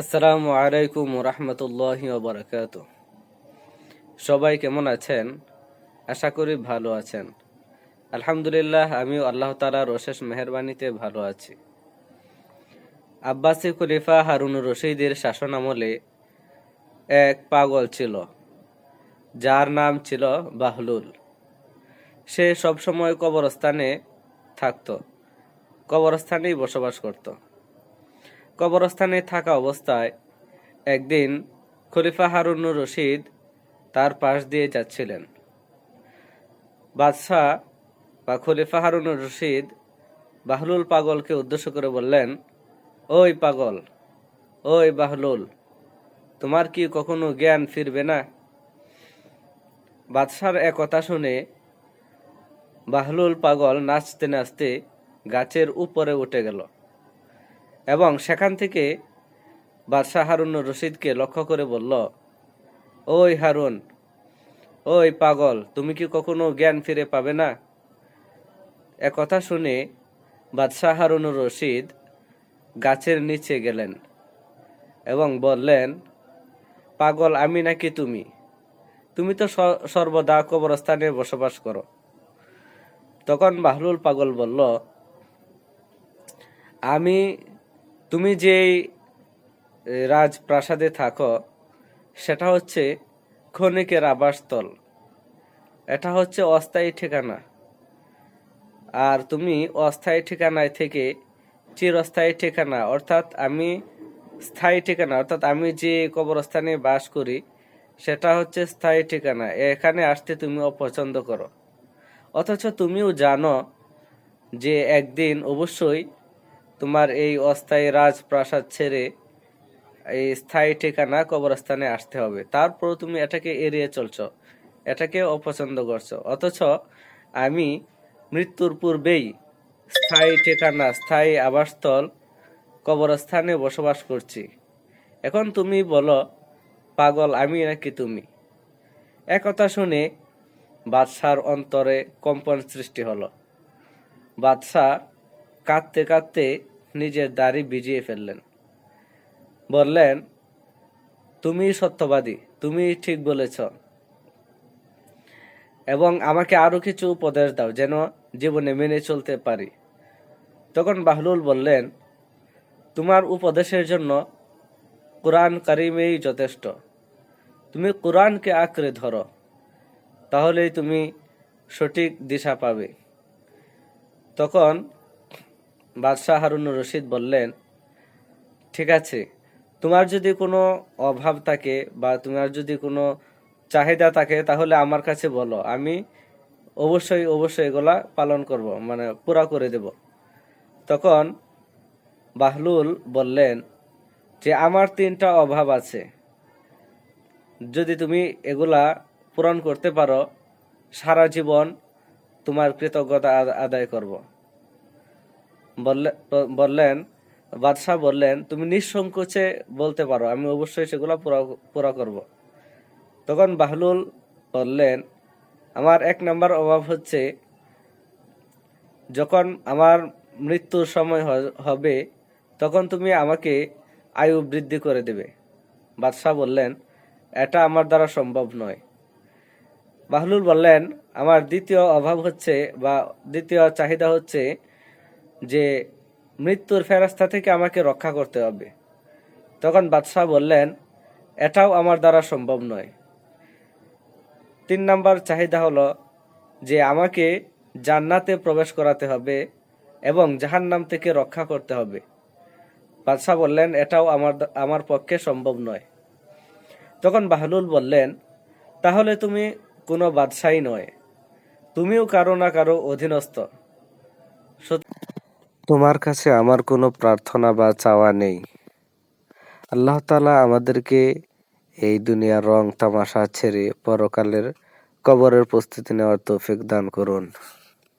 আসসালামু আলাইকুম রহমতুল্লাহ বারকাত সবাই কেমন আছেন? আশা করি ভালো আছেন। আলহামদুলিল্লাহ আমি আল্লাহ তালার অশেষ মেহরবানিতে ভালো আছি। আব্বাসি খলিফা হারুন রশিদের শাসন আমলে এক পাগল ছিল, যার নাম ছিল বাহলুল। সে সবসময় কবরস্থানে থাকত, কবরস্থানেই বসবাস করত। কবরস্থানে থাকা অবস্থায় একদিন খলিফা হারুনুর রশিদ তার পাশ দিয়ে যাচ্ছিলেন। বাদশাহ বা খলিফা হারুনুর রশিদ বাহলুল পাগলকে উদ্দেশ্য করে বললেন, ওই পাগল, ওই বাহলুল, তোমার কি কখনো জ্ঞান ফিরবে না? বাদশার এক কথা শুনে বাহলুল পাগল নাচতে নাচতে গাছের উপরে উঠে গেল। এবং সেখান থেকে বাদশাহ হারুন রশিদকে লক্ষ্য করে বলল, ওই হারুন, ওই পাগল, তুমি কি কখনো জ্ঞান ফিরে পাবে না? এ কথা শুনে বাদশাহ হারুন রশিদ গাছের নিচে গেলেন এবং বললেন, পাগল, আমি নাকি তুমি? তুমি তো সর্বদা কবরস্থানে বসবাস করো। তখন বাহলুল পাগল বলল, আমি তুমি যেই রাজপ্রাসাদে থাকো, সেটা হচ্ছে ক্ষণিকের আবাসস্থল। এটা হচ্ছে অস্থায়ী ঠিকানা। আর তুমি অস্থায়ী ঠিকানায় থেকে চিরস্থায়ী ঠিকানা, অর্থাৎ আমি স্থায়ী ঠিকানা, অর্থাৎ আমি যে কবরস্থানে বাস করি, সেটা হচ্ছে স্থায়ী ঠিকানা। এখানে আসতে তুমি অপছন্দ করো। অথচ তুমিও জানো যে একদিন অবশ্যই তোমার এই অস্থায়ী রাজপ্রাসাদ ছেড়ে এই স্থায়ী ঠিকানা কবরস্থানে আসতে হবে। তারপর তুমি এটাকে এড়িয়ে চলছ, এটাকে অপছন্দ করছ। অথচ আমি মৃত্যুর পূর্বেই স্থায়ী ঠিকানা, স্থায়ী আবাসস্থল কবরস্থানে বসবাস করছি। এখন তুমি বলো, পাগল আমি নাকি তুমি? একথা শুনে বাদশার অন্তরে কম্পন সৃষ্টি হলো। বাদশাহ কাঁদতে কাঁদতে নিজের দাড়ি ভিজিয়ে ফেললেন। বললেন, তুমি সত্যবাদী, তুমি ঠিক বলেছ। এবং আমাকে আরও কিছু উপদেশ দাও যেন জীবনে মেনে চলতে পারি। তখন বাহলুল বললেন, তোমার উপদেশের জন্য কোরআন কারিমেই যথেষ্ট। তুমি কোরআনকে আঁকড়ে ধরো, তাহলেই তুমি সঠিক দিশা পাবে। তখন বাদশাহ হারুন রশিদ বললেন, ঠিক আছে, তোমার যদি কোনো অভাব থাকে বা তোমার যদি কোনো চাহিদা থাকে তাহলে আমার কাছে বলো। আমি অবশ্যই অবশ্যই এগুলা পালন করব মানে পুরা করে দেব। তখন বাহলুল বললেন, যে আমার তিনটা অভাব আছে। যদি তুমি এগুলা পূরণ করতে পারো, সারা জীবন তোমার কৃতজ্ঞতা আদায় করব। বললেন, বাদশাহ বললেন, তুমি নিঃসংকোচে বলতে পারো, আমি অবশ্যই সেগুলো পুরা করব। তখন বাহলুল বললেন, আমার এক নম্বর অভাব হচ্ছে, যখন আমার মৃত্যুর সময় হবে, তখন তুমি আমাকে আয়ু বৃদ্ধি করে দেবে। বাদশাহ বললেন, এটা আমার দ্বারা সম্ভব নয়। বাহলুল বললেন, আমার দ্বিতীয় অভাব হচ্ছে বা দ্বিতীয় চাহিদা হচ্ছে যে মৃত্যুর ফেরাস্তা থেকে আমাকে রক্ষা করতে হবে। তখন বাদশাহ বললেন, এটাও আমার দ্বারা সম্ভব নয়। তিন নম্বর চাহিদা হলো যে আমাকে জান্নাতে প্রবেশ করাতে হবে এবং জাহান্নাম থেকে রক্ষা করতে হবে। বাদশাহ বললেন, এটাও আমার আমার পক্ষে সম্ভব নয়। তখন বাহলুল বললেন, তাহলে তুমি কোনো বাদশাহী নয়। তুমিও কারও না কারও অধীনস্থ। তোমার কাছে আমার কোনো প্রার্থনা বা চাওয়া নেই। আল্লাহ তালা আমাদেরকে এই দুনিয়ার রং তামাশা ছেড়ে পরকালের কবরের প্রস্তুতি নেওয়ার তৌফিক দান করুন।